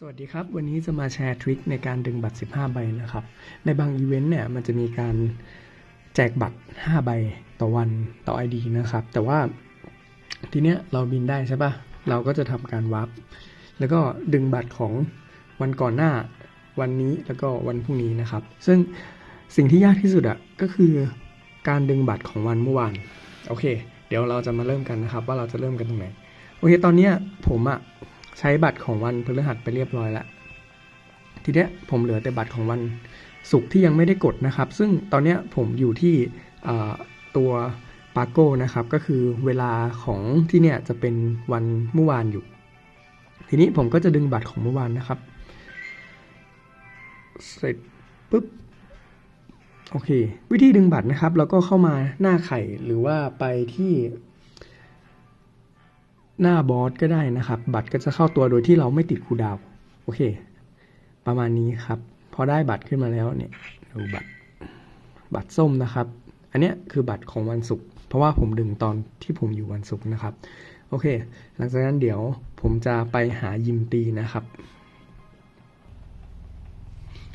สวัสดีครับ วันนี้จะมาแชร์ทริคในการดึงบัตร 15 ใบนะครับ ในบางอีเวนต์เนี่ยมันจะมีการแจกบัตร 5 ใบต่อวันต่อ ID นะครับ แต่ว่าทีเนี้ยเราบินได้ใช่ปะเราก็จะทำการวาร์ปแล้วก็ดึงบัตรของวันก่อนหน้าวันนี้แล้วก็วันพรุ่งนี้นะครับ ซึ่งสิ่งที่ยากที่สุดอะก็คือการดึงบัตรของวันเมื่อวานโอเค เดี๋ยวเราจะมาเริ่มกันนะครับ ว่าเราจะเริ่มกันตรงไหนโอเคตอนเนี้ยผมอะ ใช้บัตรของวันพฤหัสไปเรียบร้อยแล้วทีเนี้ยผมเหลือแต่บัตรของวันศุกร์ที่ยังไม่ได้กดนะครับ ซึ่งตอนเนี้ยผมอยู่ที่ตัวปาโก้นะครับ ก็คือเวลาของที่เนี่ยจะเป็นวันเมื่อวานอยู่ ทีนี้ผมก็จะดึงบัตรของเมื่อวานนะครับ เสร็จปุ๊บโอเค วิธีดึงบัตรนะครับ แล้วก็เข้ามาหน้าไข่หรือว่าไปที่ หน้าบอสก็ได้นะครับ บัตรก็จะเข้าตัวโดยที่เราไม่ติดคูดาวโอเค ประมาณนี้ครับ พอได้บัตรขึ้นมาแล้วเนี่ยดูบัตรบัตรส้มนะครับ อันเนี้ยคือบัตรของวันศุกร์เพราะว่าผมดึงตอนที่ผมอยู่วันศุกร์นะครับ โอเค หลังจากนั้นเดี๋ยวผมจะไปหายิมตีนะครับ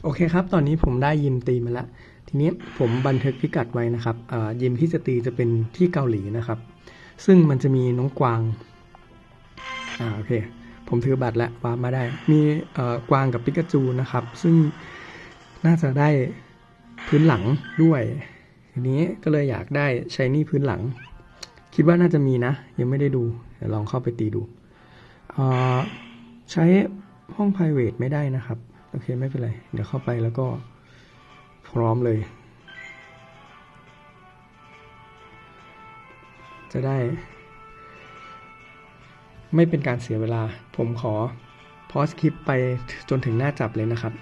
โอเคครับ ตอนนี้ผมได้ยิมตีมาแล้วทีนี้ผมบันทึกพิกัดไว้นะครับอ่ายิมที่จะตีจะเป็นที่เกาหลีนะครับ ซึ่งมันจะมีน้องกวาง อ่าโอเค ผมถือบัตรแล้ววาร์ปมาได้ มีกวางกับปิกาจูนะครับ ซึ่งน่าจะได้พื้นหลังด้วยทีนี้ก็เลยอยากได้ใช้นี่พื้นหลัง คิดว่าน่าจะมีนะ ยังไม่ได้ดูเดี๋ยวลองเข้าไปตีดูใช้ห้อง private ไม่ได้นะครับ โอเคไม่เป็นไร เดี๋ยวเข้าไปแล้วก็พร้อมเลย จะได้ ไม่เป็นการเสียเวลา ผมขอพอสคลิปไปจนถึงหน้าจับเลยนะครับ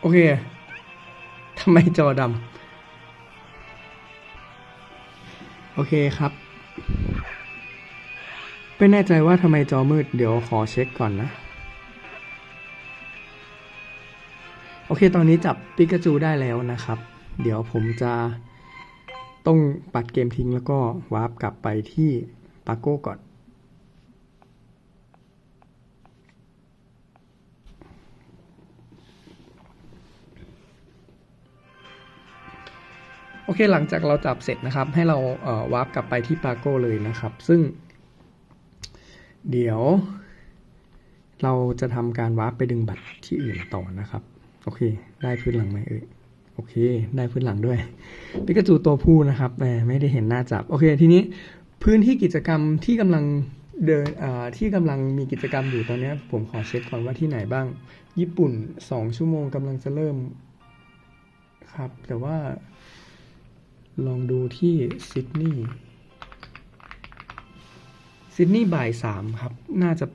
โอเคทำไมจอดำโอเคครับไม่แน่ใจว่าทำไมจอมืด เดี๋ยวขอเช็คก่อนนะ เคตอนนี้จับปิกาจูได้แล้วนะครับ เดี๋ยวผมจะต้องปัดเกมทิ้งแล้วก็วาร์ปกลับไปที่ปาโก้ก่อนโอเคหลังจากเราจับเสร็จนะครับ ให้เราเวาร์ปกลับไปที่ปาโก้เลยนะครับ ซึ่ง เดี๋ยว เราจะทำการวาร์ปไปดึงบัตรที่อื่นต่อนะครับ โอเค ได้พื้นหลังไหมเอ่ยโอเค ได้พื้นหลังด้วยปิกาจูตัวผู้นะครับแต่ไม่ได้เห็นหน้าจับ โอเค ทีนี้พื้นที่กิจกรรมที่กำลังเดินที่กำลังมีกิจกรรมอยู่ตอนนี้ ผมขอเช็คก่อนว่าที่ไหนบ้าง ญี่ปุ่น 2 ชั่วโมงกำลังจะเริ่มครับ แต่ว่าลองดูที่ซิดนีย์ซิดนีย์บ่ายสามครับ น่าจะ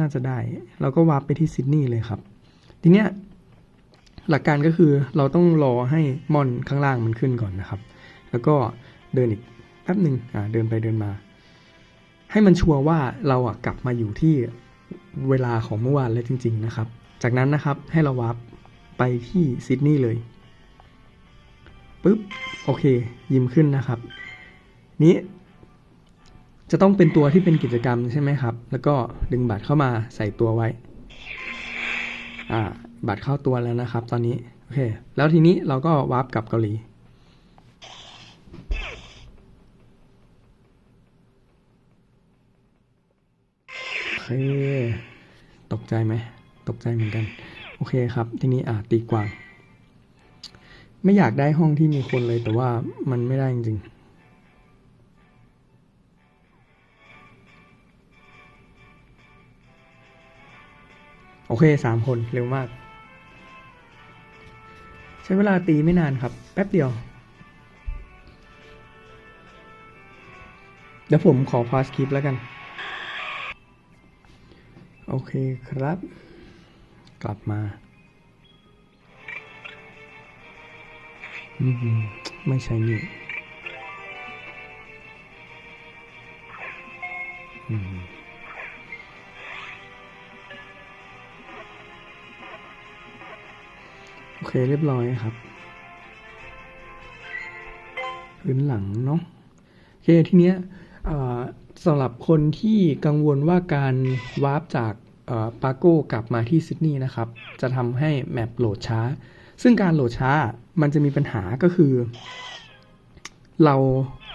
น่าจะได้เราก็วาร์ปไปที่ซิดนีย์เลยครับ ทีเนี้ย หลักการก็คือเราต้องรอให้มอนข้างล่างมันขึ้นก่อนนะครับ แล้วก็เดินอีกแป๊บหนึ่งอ่าเดินไปเดินมา ให้มันชัวร์ว่าเราอะกลับมาอยู่ที่เวลาของเมื่อวานแล้วจริง ๆ นะครับ จากนั้นนะครับให้เราวาร์ปไปที่ซิดนีย์เลยปุ๊บโอเค ยิ้มขึ้นนะครับ นี้จะต้องเป็นตัวที่เป็นกิจกรรมใช่ไหมครับ แล้วก็ดึงบัตรเข้ามาใส่ตัวไว้ อ่า บัตรเข้าตัวแล้วนะครับ ตอนนี้ โอเค แล้วทีนี้เราก็วาร์ปกลับเกาหลี โอเค ตกใจไหม ตกใจเหมือนกัน โอเคครับ ทีนี้อ่าตีกวางไม่อยากได้ห้องที่มีคนเลยแต่ว่ามันไม่ได้จริงๆโอเคสามคนเร็วมาก ช้เวลาตีไม่นานครับ แป๊บเดียว เดี๋ยวผมขอพาสคลิปแล้วกัน โอเคครับ กลับมาอืไม่ใช่นี่ เคเรียบร้อยครับ พื้นหลังเนาะโอเคทีเนี้ยสำหรับคนที่กังวลว่าการวาร์ปจากปาโก้กลับมาที่ซิดนีย์นะครับ จะทำให้แมปโหลดช้า ซึ่งการโหลดช้ามันจะมีปัญหาก็คือ เรา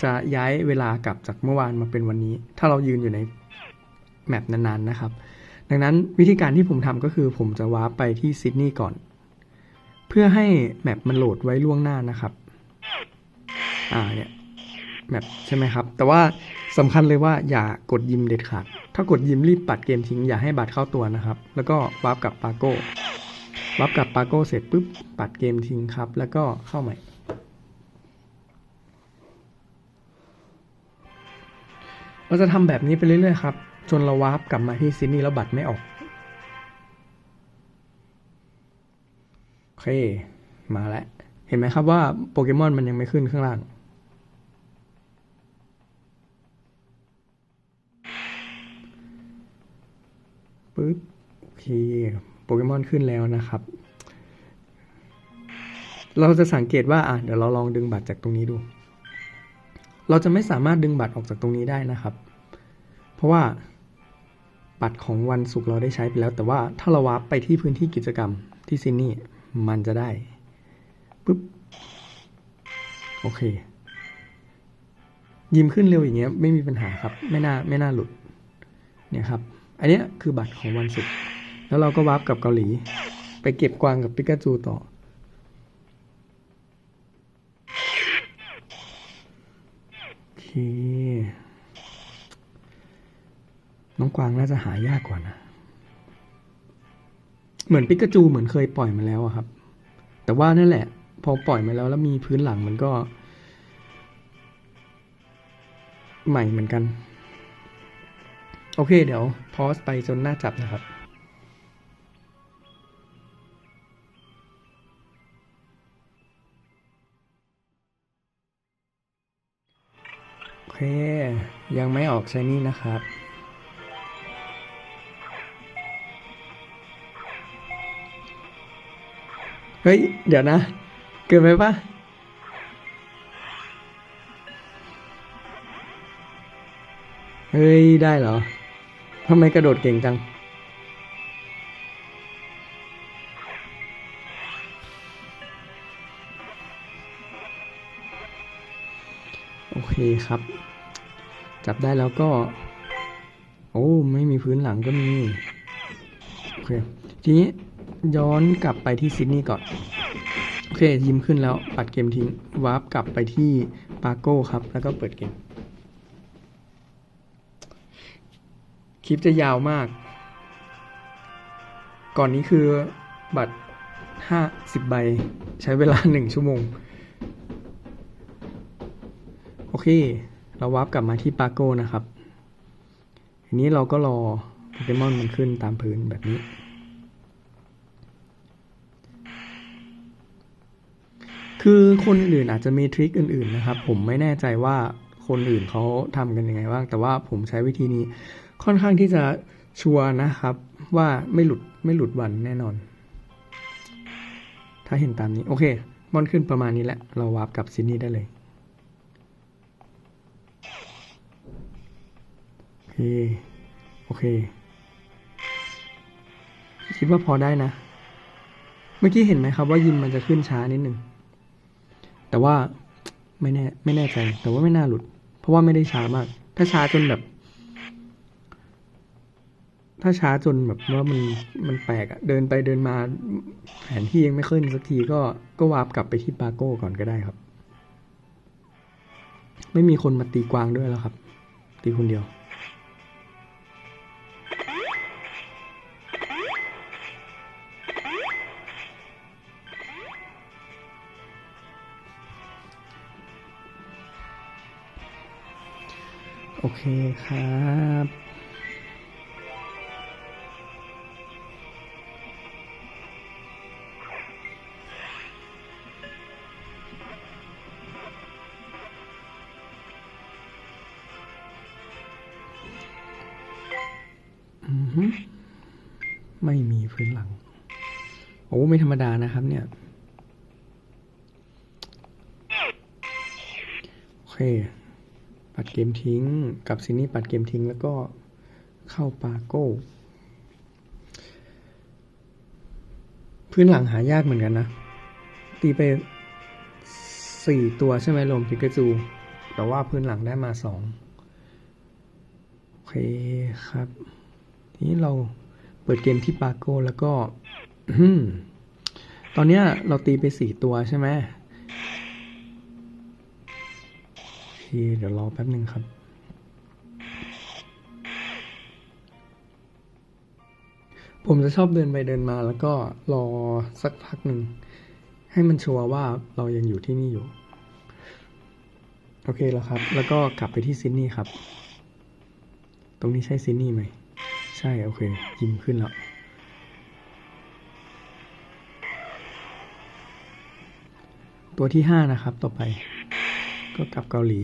จะย้ายเวลากลับจากเมื่อวานมาเป็นวันนี้ ถ้าเรายืนอยู่ในแมปนานๆนะครับ ดังนั้นวิธีการที่ผมทำก็คือผมจะวาร์ปไปที่ซิดนีย์ก่อน พื่อให้แมปมันโหลดไว้ล่วงหน้านะครับ อ่าเนี่ยแมปใช่ไหมครับ แต่ว่าสำคัญเลยว่าอย่ากดยิมเด็ดขาด ถ้ากดยิมรีบปัดเกมทิ้งอย่าให้บัตรเข้าตัวนะครับ แล้วก็วาร์ปกับปาโก้วาร์ปกับปาโก้เสร็จปุ๊บปัดเกมทิ้งครับ แล้วก็เข้าใหม่ เราจะทำแบบนี้ไปเรื่อยๆครับ จนเราวาร์ปกลับมาที่ซิดนีย์แล้วบัตรไม่ออก เค มาแล้ว เห็นไหมครับว่าโปเกมอนมันยังไม่ขึ้นข้างล่าง ปึ๊บ โอเค โปเกมอนขึ้นแล้วนะครับ เราจะสังเกตว่า อะ เดี๋ยวเราลองดึงบัตรจากตรงนี้ดู เราจะไม่สามารถดึงบัตรออกจากตรงนี้ได้นะครับ เพราะว่าบัตรของวันศุกร์เราได้ใช้ไปแล้ว แต่ว่าถ้าเราวาร์ปไปที่พื้นที่กิจกรรมที่ซินนี่ มันจะได้ปุ๊บโอเค ยิมขึ้นเร็วอย่างเงี้ยไม่มีปัญหาครับ ไม่น่าไม่น่าหลุดเนี่ยครับ อันเนี้ยคือบัตรของวันศุกร์แล้วเราก็วาร์ปกับเกาหลี ไปเก็บกวางกับปิกาจูต่อ โอเค น้องกวางน่าจะหายากกว่านะ เหมือนปิกาจูเหมือนเคยปล่อยมาแล้วอะครับ แต่ว่านั่นแหละ พอปล่อยมาแล้วแล้วมีพื้นหลังมันก็ ใหม่เหมือนกัน โอเค เดี๋ยวพอสไปจนหน้าจับนะครับโอเคยังไม่ออกใช้นี่นะครับ เฮ้ย เดี๋ยวนะ เกินไปปะเฮ้ย ได้เหรอทำไมกระโดดเก่งจัง โอเคครับ จับได้แล้วก็ โอ้ ไม่มีพื้นหลังก็มี โอเค ทีนี้ ย้อนกลับไปที่ซิดนีย์ก่อน โอเคยิ้มขึ้นแล้วปัดเกมทิ้งวาร์ปกลับไปที่ปาโก้ครับ แล้วก็เปิดเกม คลิปจะยาวมาก ก่อนนี้คือบัตรห้าสิบใบ ใช้เวลาหนึ่งชั่วโมง โอเค เราวาร์ปกลับมาที่ปาโก้นะครับ ทีนี้เราก็รอโปเกมอนมันขึ้นตามพื้นแบบนี้ คือคนอื่นอาจจะมีทริคอื่นๆนะครับ ผมไม่แน่ใจว่าคนอื่นเขาทำกันยังไงบ้าง แต่ว่าผมใช้วิธีนี้ค่อนข้างที่จะชัวร์นะครับ ว่าไม่หลุดไม่หลุดวันแน่นอน ถ้าเห็นตามนี้โอเคมอนขึ้นประมาณนี้แหละ เราวาร์ปกลับซินนี่ได้เลยโอเคโอเค คิดว่าพอได้นะ เมื่อกี้เห็นไหมครับว่ายิมมันจะขึ้นช้านิดหนึ่ง แต่ว่าไม่แน่ไม่แน่ใจ แต่ว่าไม่น่าหลุด เพราะว่าไม่ได้ช้ามาก ถ้าช้าจนแบบ ถ้าช้าจนแบบว่ามันมันแปลกอะเดินไปเดินมาแผนที่ยังไม่ขึ้นสักทีก็ก็วาร์ปกลับไปที่ปาโก้ก่อนก็ได้ครับ ไม่มีคนมาตีกวางด้วยแล้วครับ ตีคนเดียว เคครับ เกมทิ้ง กับซินนี่ปัดเกมทิ้งแล้วก็เข้าปาโก้พื้นหลังหายากเหมือนกันนะ ตีไปสี่ตัวใช่ไหมลมพิกาจู แต่ว่าพื้นหลังได้มาสองโอเคครับ ทีนี้เราเปิดเกมที่ปาโก้แล้วก็ ตอนเนี้ยเราตีไปสี่ตัวใช่ไหม เคเดี๋ยวรอแป๊บหนึ่งครับผมจะชอบเดินไปเดินมาแล้วก็รอสักพักหนึ่ง ให้มันชัวร์ว่าเรายังอยู่ที่นี่อยู่ โอเคแล้วครับ แล้วก็กลับไปที่ซิดนีย์ครับ ตรงนี้ใช่ซิดนีย์ไหม ใช่ โอเค ยิ้มขึ้นแล้ว ตัวที่ห้านะครับต่อไป ก็กลับเกาหลี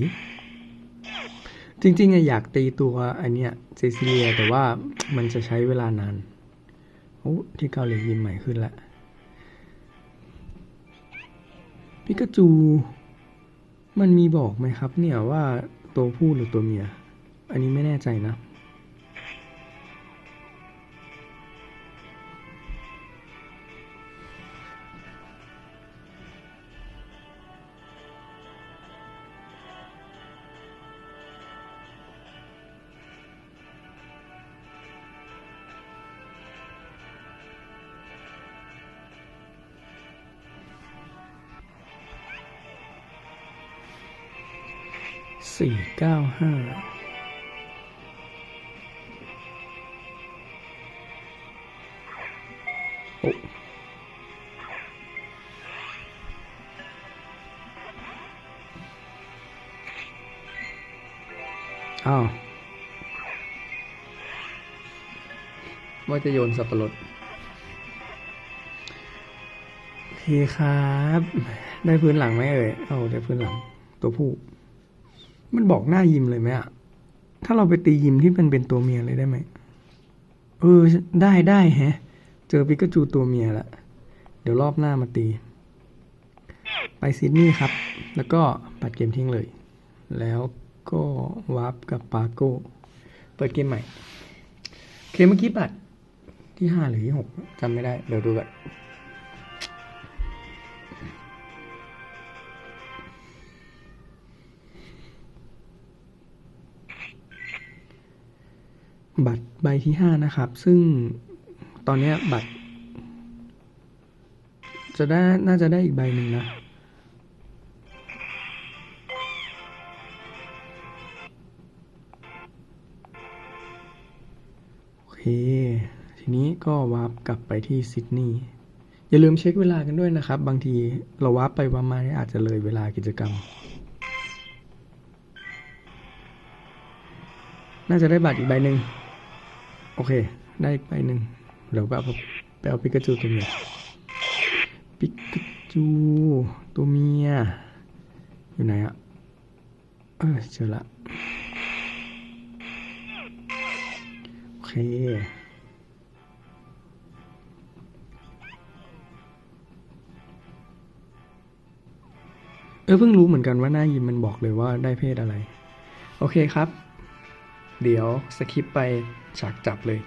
จริงๆอยากตีตัวอันเนี้ยเซซิเลียแต่ว่ามันจะใช้เวลานานโอ้ที่เกาหลียิ้มใหม่ขึ้นละพิกาจูมันมีบอกไหมครับเนี่ยว่าตัวผู้หรือตัวเมีย อันนี้ไม่แน่ใจนะ เก้าห้าโอ้อ้าวว่าจะโยนสับปะรดโอเคครับ ได้พื้นหลังไหมเอ่ย เอาได้พื้นหลัง ตัวผู้ มันบอกหน้ายิมเลยไหมอะถ้าเราไปตียิมที่มันเป็นตัวเมียเลยได้ไหม เออ ได้ได้แฮะ เจอปิกาจูตัวเมียละ เดี๋ยวรอบหน้ามาตี ไปซิดนีย์ครับ แล้วก็ปัดเกมทิ้งเลย แล้วก็วาร์ปกับปาโก้เปิดเกมใหม่ เคเมื่อกี้ปัดที่ห้าหรือที่หกจำไม่ได้ เดี๋ยวดูกัน บัตรใบที่ห้านะครับ ซึ่งตอนนี้บัตร จะได้น่าจะได้อีกใบหนึ่งนะโอเค ทีนี้ก็วาร์ปกลับไปที่ซิดนีย์อย่าลืมเช็คเวลากันด้วยนะครับ บางทีเราวาร์ปไปประมาณนี้อาจจะเลยเวลากิจกรรมน่าจะได้บัตรอีกใบหนึ่ง โอเค ได้อีกใบหนึ่งเดี๋ยวไปเอาไปเอาปิกาจูตัวเมียปิกาจูตัวเมีย อยู่ไหนอะเออเจอละโอเคเออเพิ่งรู้เหมือนกันว่าหน้ายิมมันบอกเลยว่าได้เพศอะไร โอเคครับ เดี๋ยวสคิปไปฉากจับเลย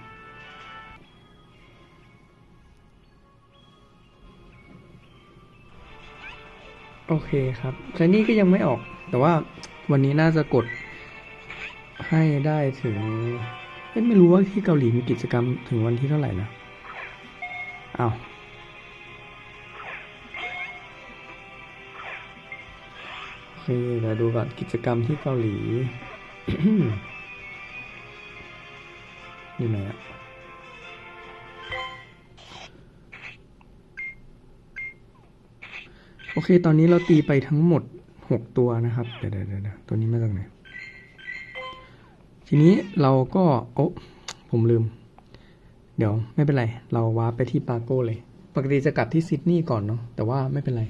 โอเคครับชายนี่ก็ยังไม่ออก แต่ว่าวันนี้น่าจะกดให้ได้ถึงเอ๊ะไม่รู้ว่าที่เกาหลีมีกิจกรรมถึงวันที่เท่าไหร่นะอ้าวโอเคเดี๋ยวดูก่อนกิจกรรมที่เกาหลี อยู่ไหนอะโอเค ตอนนี้เราตีไปทั้งหมดหกตัวนะครับเดี๋ยวเดี๋ยวเดี๋ยวตัวนี้มาจากไหน ทีนี้เราก็โอ้ผมลืม เดี๋ยวไม่เป็นไร เราวาร์ปไปที่ปาโก้เลย ปกติจะกลับที่ซิดนีย์ก่อนเนาะ แต่ว่าไม่เป็นไร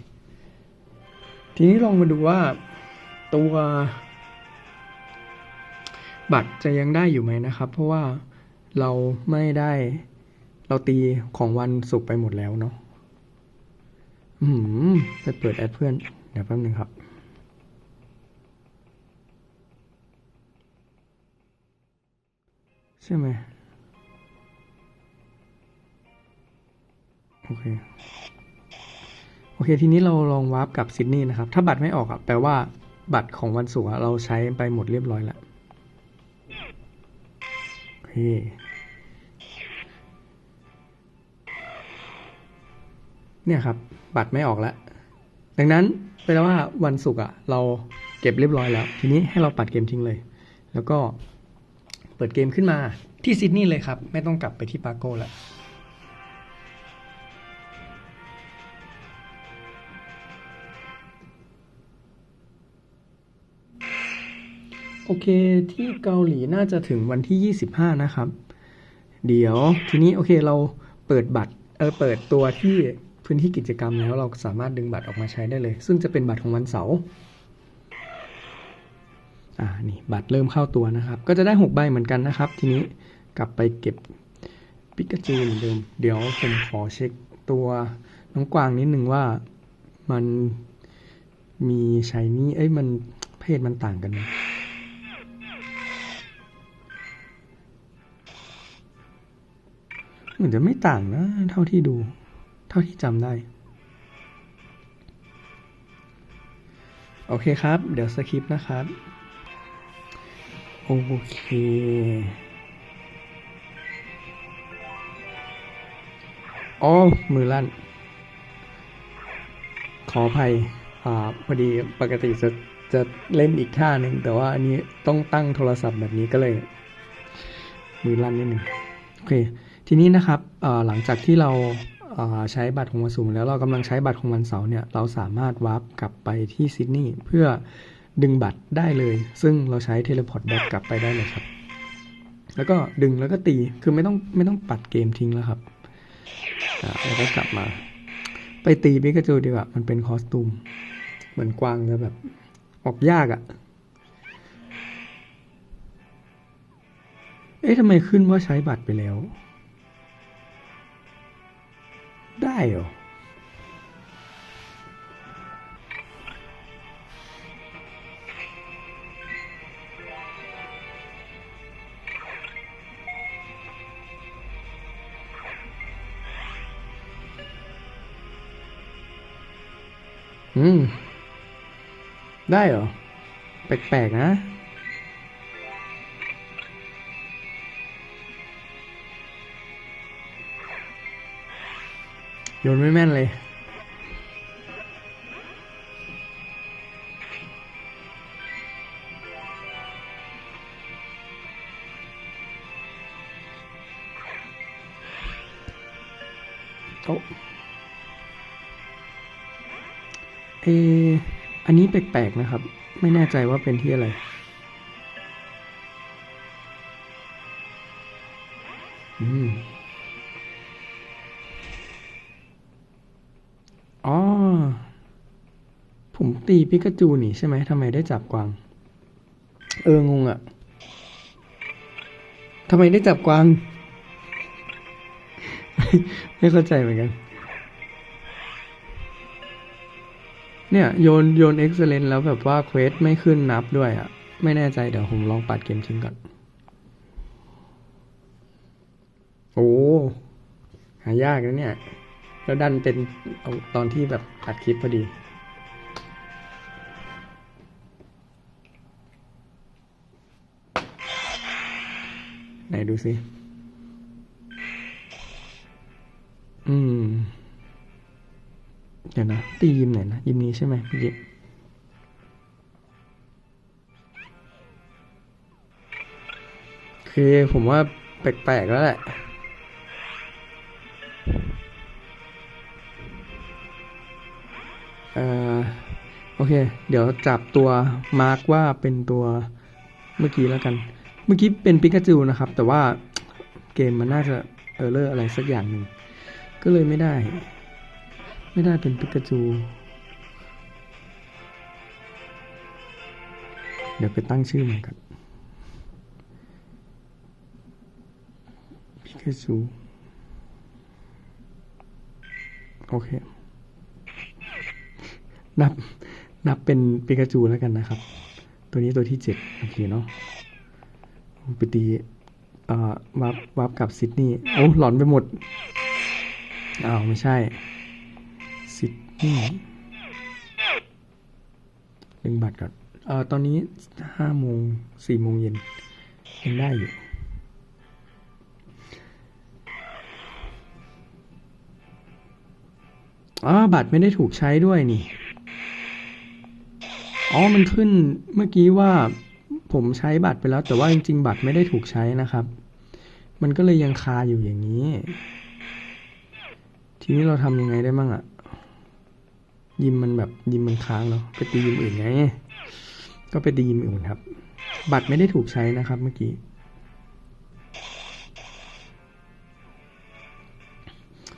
ทีนี้ลองมาดูว่าตัวบัตรจะยังได้อยู่ไหมนะครับ เพราะว่า เราไม่ได้ เราตีของวันศุกร์ไปหมดแล้วเนาะอืมไปเปิดแอดเพื่อน เดี๋ยวแป๊บนึงครับใช่ไหมโอเค โอเค ทีนี้เราลองวาร์ปกับซิดนีย์นะครับ ถ้าบัตรไม่ออกอะแปลว่าบัตรของวันศุกร์เราใช้ไปหมดเรียบร้อยแล้วโอเค เนี่ยครับ บัตรไม่ออกแล้ว ดังนั้นแปลว่าวันศุกร์อะเราเก็บเรียบร้อยแล้ว ทีนี้ให้เราปัดเกมทิ้งเลย แล้วก็เปิดเกมขึ้นมาที่ซิดนีย์เลยครับ ไม่ต้องกลับไปที่ปาโก้ล้วโอเคที่เกาหลีน่าจะถึงวันที่ 25 นะครับ เดี๋ยวทีนี้โอเคเราเปิดบัตรเออเปิดตัวที่ พื้นที่กิจกรรมแล้วเราสามารถดึงบัตรออกมาใช้ได้เลย ซึ่งจะเป็นบัตรของวันเสาร์อ่านี่บัตรเริ่มเข้าตัวนะครับ ก็จะได้ 6 ใบเหมือนกันนะครับ ทีนี้กลับไปเก็บปิกาจูเหมือนเดิม เดี๋ยวผมขอเช็คตัวน้องกวางนิดนึงว่ามันมีชายนี่เอ้ยมันเพศมันต่างกันไหมเหมือนจะไม่ต่างนะ เท่าที่ดู เท่าที่จำได้ โอเคครับ เดี๋ยวสคริปต์นะครับ โอเคอ๋อมือลั่น ขออภัย อ่า พอดีปกติจะจะเล่นอีกท่าหนึ่งแต่ว่าอันนี้ต้องตั้งโทรศัพท์แบบนี้ก็เลย มือลั่นนิดหนึ่งโอเค ทีนี้นะครับอ่อหลังจากที่เรา ใช้บัตรของวันศุกร์แล้วเรากำลังใช้บัตรของวันเสาร์เนี่ยเราสามารถวาร์ปกลับไปที่ซิดนีย์เพื่อดึงบัตรได้เลย ซึ่งเราใช้เทเลพอร์ตแบ็กกลับไปได้เลยครับ แล้วก็ดึงแล้วก็ตีคือไม่ต้องไม่ต้องปัดเกมทิ้งแล้วครับแล้วก็กลับมา ไปตีปิกาจูดีกว่ามันเป็นคอสตูม เหมือนกวางจะแบบ ออกยากอะ่ะเอ๊ะทำไมขึ้นว่าใช้บัตรไปแล้ว ได้เหรอ อืม ได้เหรอ แปลกๆนะ โยนไม่แม่นเลยโอ้เอออันนี้แปลกๆนะครับ ไม่แน่ใจว่าเป็นที่อะไรอืม ตีปิกาจูนี่ใช่ไหมทำไมได้จับกวาง เอองงอะทำไมได้จับกวาง ไม่เข้าใจเหมือนกัน เนี่ย โยนโยนเอ็กซ์เลนแล้วแบบว่าเควสไม่ขึ้นนับด้วยอะไม่แน่ใจเดี๋ยวผมลองปัดเกมทิ้งก่อน โอ้หายากนะเนี่ย แล้วดันเป็นตอนที่แบบอัดคลิปพอดี ไหนดูสิ อืม เดี๋ยวนะ ตียิมไหนนะ ยิมนี้ใช่ไหมเมื่อกี้คือผมว่าแปลกๆแล้วแหละ เอ่อ โอเค เดี๋ยวจับตัวมาร์กว่าเป็นตัวเมื่อกี้แล้วกัน เมื่อกี้เป็นปิกาจูนะครับ แต่ว่าเกมมันน่าจะเออร์เลอร์อะไรสักอย่างหนึ่ง ก็เลยไม่ได้ ไม่ได้เป็นปิกาจู เดี๋ยวไปตั้งชื่อใหม่ก่อนปิกาจู โอเค นับ นับเป็นปิกาจูแล้วกันนะครับ ตัวนี้ตัวที่เจ็ดโอเคเนาะ ไปตีเอ่อวับวับกับซิดนีย์โอ้หลอนไปหมดอ้าวไม่ใช่ซิดนีย์ดึงบัตรก่อนเอ่อตอนนี้ห้าโมงสี่โมงเย็นยังได้อยู่อ๋อบัตรไม่ได้ถูกใช้ด้วยนี่ อ๋อ มันขึ้นเมื่อกี้ว่า ผมใช้บัตรไปแล้ว แต่ว่าจริงๆ บัตรไม่ได้ถูกใช้นะครับ มันก็เลยยังคาอยู่อย่างนี้ ทีนี้เราทำยังไงได้บ้างอะยิมมันแบบยิมมันค้างเนาะไปตียิมอื่นไง ก็ไปตียิมอื่นครับ บัตรไม่ได้ถูกใช้นะครับเมื่อกี้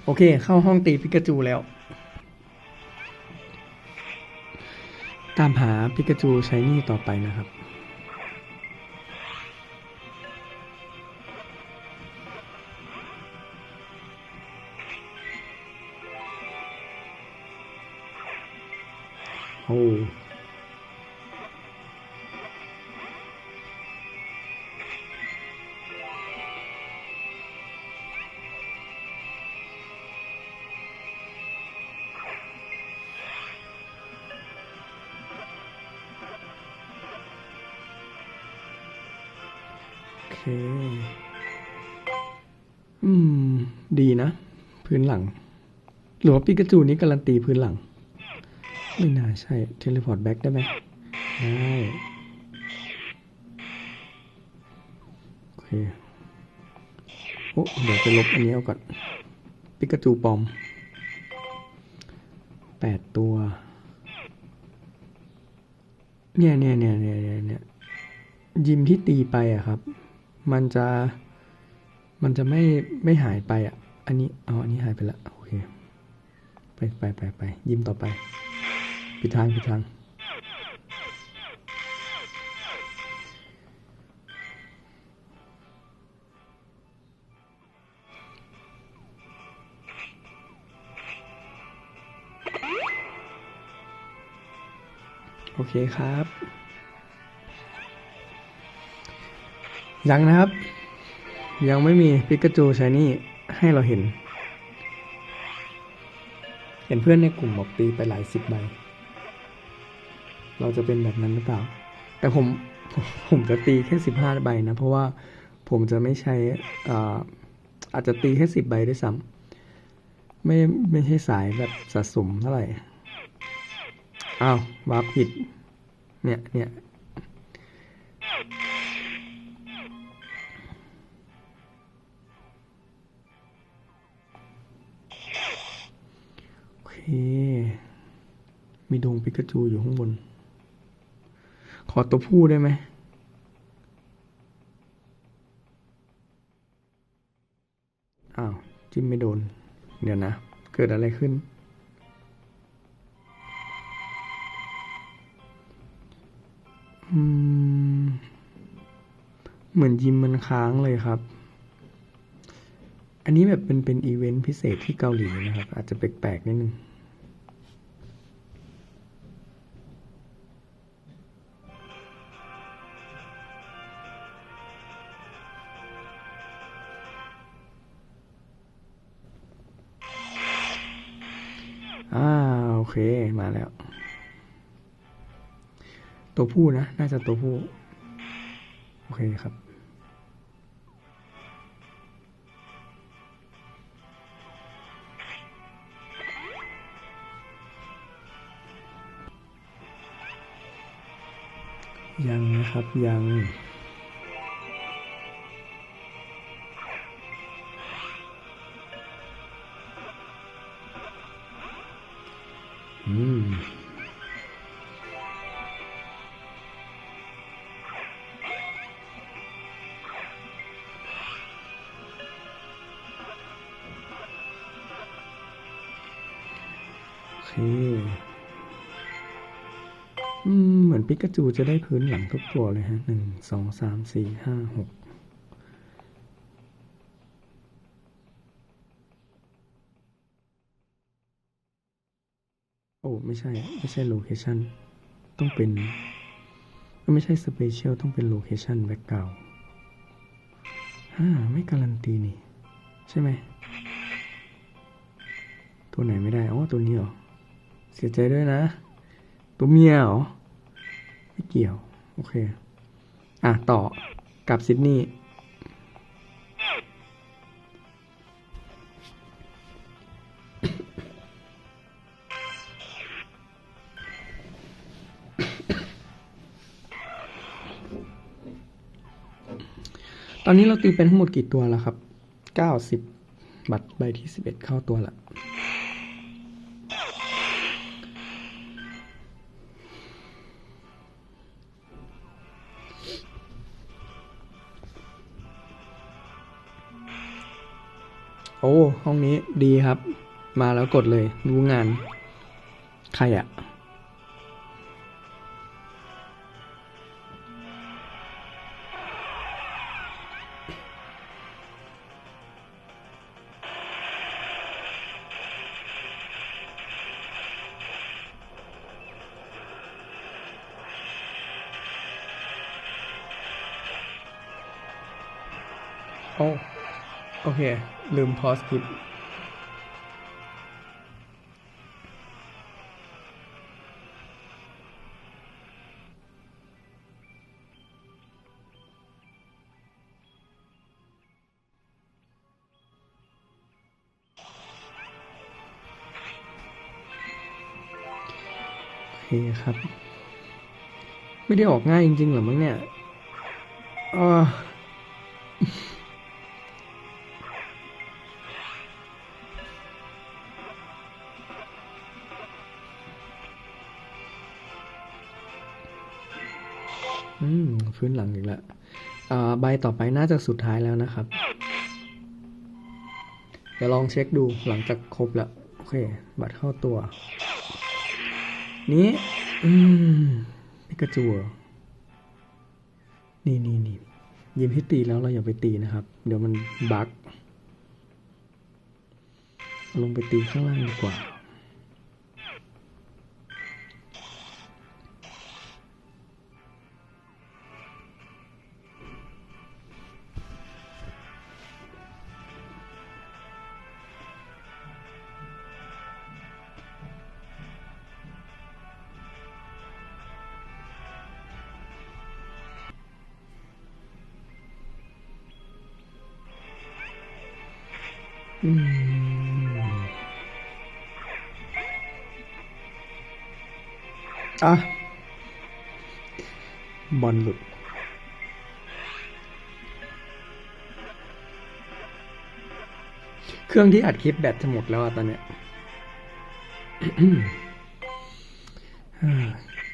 โอเค เข้าห้องตีปิกาจูแล้ว ตามหาปิกาจูใช้นี่ต่อไปนะครับ โอ้โอเคอืม ดีนะ พื้นหลัง หรือว่าปิกาจูนี้การันตีพื้นหลัง ไม่น่าใช่เทเลพอร์ตแบ็กได้ไหมได้โอเคโอ้เดี๋ยวไปลบอันนี้เอาก่อนปิกาจูปอมแปดตัว เนี่ยเนี่ยเนี่ยเนี่ยเนี่ยเนี่ยยิมที่ตีไปอะครับ มันจะมันจะไม่ไม่หายไปอะอันนี้เอ๋ออันนี้หายไปละโอเค ไปไปไปไปยิมต่อไป ผิดทางผิดทางโอเคครับ ยังนะครับ ยังไม่มีปิกาจูชายนี่ให้เราเห็น เห็นเพื่อนในกลุ่มบอกตีไปหลายสิบใบ เราจะเป็นแบบนั้นหรือเปล่า แต่ผมผมจะตีแค่สิบห้าใบนะ เพราะว่าผมจะไม่ใช้อ่าอาจจะตีแค่สิบใบด้วยซ้ำไม่ไม่ใช่สายแบบสะสมเท่าไหร่อ้าววาร์ปผิด เนี่ยเนี่ยโอเค มีดวงปิกาจูอยู่ข้างบน ขอตัวผู้ได้ไหมอ้าว จิ้มไม่โดน เดี๋ยวนะ เกิดอะไรขึ้นอเหมือนยิมมันค้างเลยครับ อันนี้แบบเป็นเป็นอีเวนต์พิเศษที่เกาหลีนะครับ อาจจะแปลกๆนิดนึง อ่าโอเคมาแล้ว ตัวผู้นะ น่าจะตัวผู้ โอเคครับ ยังนะครับยัง เหมือนปิกาจูจะได้พื้นหลังทุกตัวเลยฮะหนึ่งสองสามสี่ห้าหกโอ้ ไม่ใช่ ไม่ใช่โลเคชันต้องเป็น ไม่ใช่สเปเชียลต้องเป็นโลเคชันแบ็กกราวอ่าไม่การันตีนี่ ใช่ไหม ตัวไหนไม่ได้อ๋อตัวนี้เหรอ เสียใจด้วยนะ ตัวเมียเหรอไม่เกี่ยว โอเค อะ ต่อกับซิดนีย์ตอนนี้เราตีเป็นทั้งหมดกี่ตัวแล้วครับเก้าสิบบัตรใบที่สิบเอ็ดเข้าตัวละ อ้ห้องนี้ดีครับ มาแล้วกดเลย รู้งาน ใครอะ อสคลิปโอเคครับ ไม่ได้ออกง่ายจริงๆหรอมั้งเนี่ยอ่าอื พื้นหลังอีกแล้วอ่าใบต่อไปน่าจะสุดท้ายแล้วนะครับเดี๋ยวลองเช็คดูหลังจากครบแล้ว โอเค บัตรเข้าตัว นี้ อืมปิกาจูนี่นี่นี่ยิมที่ตีแล้วเราอย่าไปตีนะครับ เดี๋ยวมันบั๊กเอาลงไปตีข้างล่างดีกว่า อะ บอลหลุดเครื่องที่อัดคลิปแบตจะหมดแล้วอะตอนเนี้ย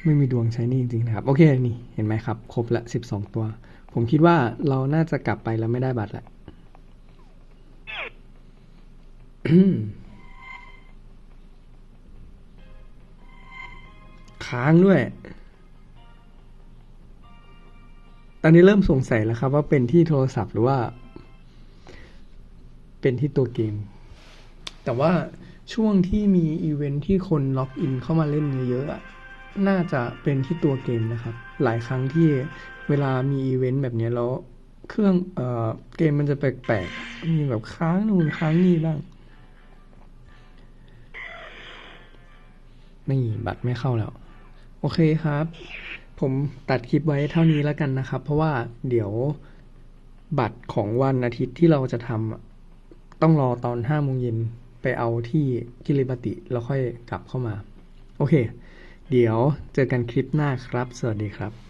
ไม่มีดวงใช้นี่จริงๆนะครับ โอเค นี่ เห็นไหมครับ ครบละสิบสองตัว ผมคิดว่าเราน่าจะกลับไปแล้วไม่ได้บัตรละ ค้างด้วย ตอนนี้เริ่มสงสัยแล้วครับว่าเป็นที่โทรศัพท์หรือว่า เป็นที่ตัวเกม แต่ว่าช่วงที่มีอีเวนท์ที่คนล็อกอินเข้ามาเล่นเยอะๆน่าจะเป็นที่ตัวเกมนะครับ หลายครั้งที่เวลามีอีเวนต์แบบนี้แล้ว เครื่องเออเกมมันจะแปลกๆ มีแบบค้างนู่นค้างนี่บ้าง นี่บัตรไม่เข้าแล้ว โอเคครับ ผมตัดคลิปไว้เท่านี้แล้วกันนะครับ เพราะว่าเดี๋ยวบัตรของวันอาทิตย์ที่เราจะทำต้องรอตอนห้าโมงเย็นไปเอาที่กิริบติแล้วค่อยกลับเข้ามา โอเค เดี๋ยวเจอกันคลิปหน้าครับ สวัสดีครับ